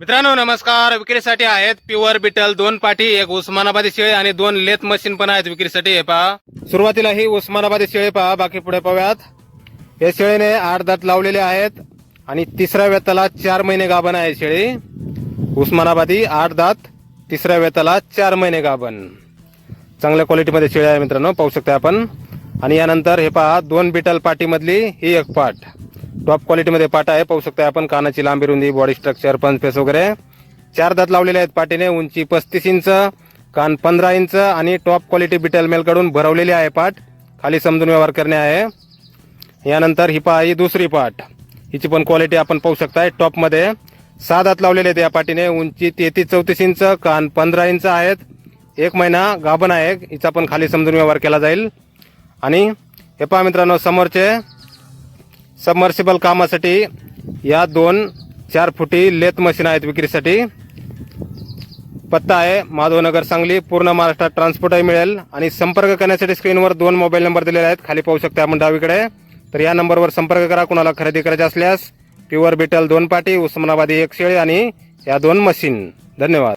मित्रांनो नमस्कार. विक्रीसाठी आहेत प्युअर बिटल दोन पाठी एक उस्मानाबादी शेळे आणि दोन लेथ मशीन पण आहेत विक्रीसाठी. हे पहा. सुरुवातीला ही उस्मानाबादी शेळे पहा. बाकी पुढे पाहूयात. या शेळीने आठ दात लावलेले आहेत आणि तिसऱ्या वेताला चार महिने गाभण आहे शेळी. उस्मानाबादी आठ दात तिसऱ्या वेताला चार महिने गाभण. चांगल्या क्वालिटीमध्ये शेळी आहे मित्रांनो. पाहू शकता आपण. आणि यानंतर हे पहा दोन बिटल पाटीमधली ही एक पाठ टॉप क्वालिटीमध्ये पाट आहे. पाहू शकता आपण कानाची लांबी रुंदी बॉडी स्ट्रक्चर पंच फेस वगैरे. चार दात लावलेले आहेत पाटीने. उंची पस्तीस इंच कान पंधरा इंच आणि टॉप क्वालिटी बिटल मेलकडून भरवलेली आहे पाट. खाली समजून व्यवहार करणे आहे. यानंतर ही पहा ही दुसरी पाट. हिची पण क्वालिटी आपण पाहू शकताय. टॉपमध्ये सहा दात लावलेले आहेत या पाटीने. उंची तेहतीस चौतीस इंच कान पंधरा इंच आहेत. एक महिना गाभण आहे. हिचा पण खाली समजून व्यवहार केला जाईल. आणि हे पहा मित्रांनो समोरचे सबमर्सिबल कामासाठी या दोन चार फुटी लेत मशीन आहेत विक्रीसाठी. पत्ता आहे माधवनगर सांगली पूर्ण महाराष्ट्रात ट्रान्सपोर्टही मिळेल आणि संपर्क करण्यासाठी स्क्रीनवर दोन मोबाईल नंबर दिलेले आहेत. खाली पाहू शकता आपण डावीकडे. तर या नंबरवर संपर्क करा कुणाला खरेदी करायचा असल्यास. प्युअर बिटल दोन पाटी उस्मानाबादी एक शेळी आणि या दोन मशीन. धन्यवाद.